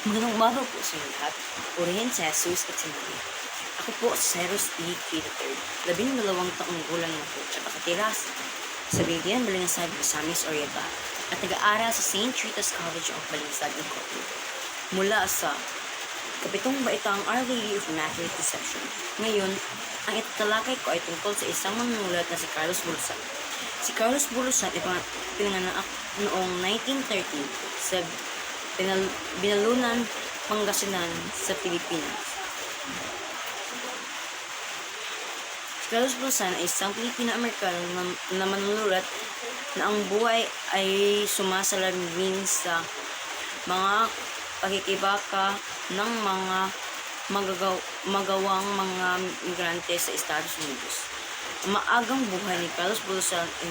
Magandang umaga po sa inyo lahat. Purihin sa Jesus at si Maria. Ako po si Cyrus P. K. Labing dalawang taong gulang na po at nakatira sa Binigyan Balingsag, Misamis Oriental at nag-aaral sa St. Rita's College of Balingsag, Incorporated. Mula sa Kapitong Baitang Lady of Immaculate Conception. Ngayon, ang itatalakay ko ay tungkol sa isang manunulat na si Carlos Bulusan. Si Carlos Bulusan ay pinanganak noong 1913 sa Pinal Binalunan, Pangasinan sa Pilipinas. Carlos Bulusan ay isang Pilipino-Amerikano na, na manunulat na ang buhay ay sumasalamin sa mga pakikibaka ng mga magagaw, magawang mga migrante sa Estados Unidos. Ang maagang buhay ni Carlos Bulusan ay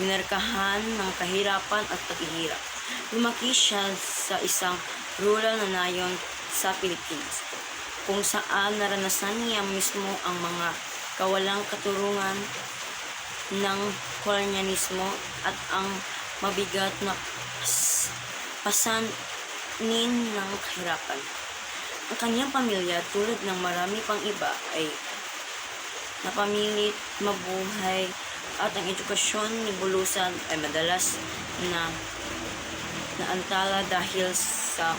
minarkahan ng kahirapan at paghihirap. Lumaki siya sa isang rural na nayon sa Pilipinas, kung saan naranasan niya mismo ang mga kawalang katurungan ng kolonyalismo at ang mabigat na pas- pasanin ng kahirapan. Ang kanyang pamilya, tulad ng marami pang iba, ay napamilit mabuhay at ang edukasyon ni Bulusan ay madalas na naantala dahil sa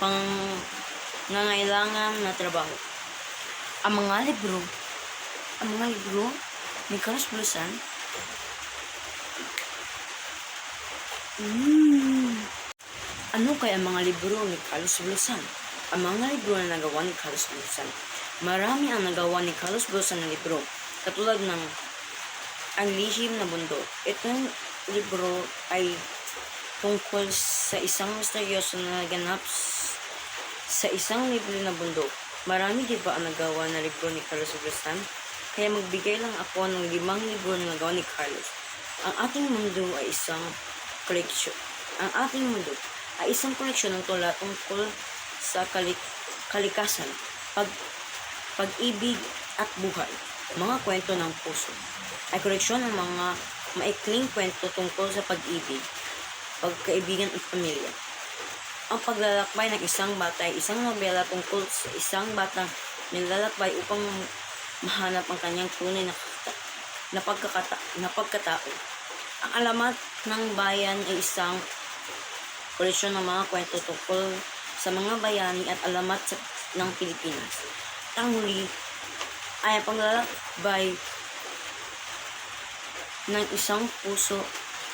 pangangailangan na trabaho. Ang mga libro, ang mga libro ni Carlos Bulusan, mm, ano kaya ang mga libro ni Carlos Bulusan? Ang mga libro na nagawa ni Carlos Bulusan. Marami ang nagawa ni Carlos Bulusan na libro, katulad ng Ang Lihim na Bundok. Itong libro ay tungkol sa isang misteryoso na naganap sa isang libre na bundok. Marami di ba ang nagawa na libro ni Carlos Bulusan? Kaya magbigay lang ako ng limang libro na nagawa ni Carlos. Ang ating mundo ay isang koleksyon. Ang ating mundo ay isang koleksyon ng tula tungkol sa kalik kalikasan, pag pag-ibig at buhay. Mga kwento ng puso ay koleksyon ng mga maikling kwento tungkol sa pag-ibig, pagkaibigan at pamilya. Ang paglalakbay ng isang bata ay isang nobela tungkol sa isang batang nilalakbay upang mahanap ang kanyang tunay na, na, pagkakata, na pagkatao. Ang alamat ng bayan ay isang koleksyon ng mga kwento tungkol sa mga bayani at alamat sa, ng Pilipinas. Ang huli ay ang paglalakbay ng isang puso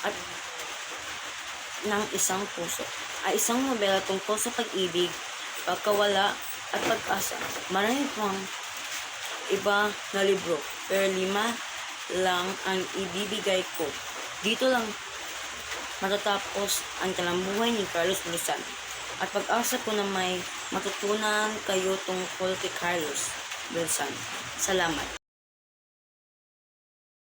at ng isang puso ay isang nobela tungkol sa pag-ibig, pagkawala at pag-asa. Marami pang iba na libro, pero lima lang ang ibibigay ko. Dito lang matatapos ang talambuhay ni Carlos Bulusan. At pag-asa ko na may matutunan kayo tungkol kay Carlos Bulusan. Salamat.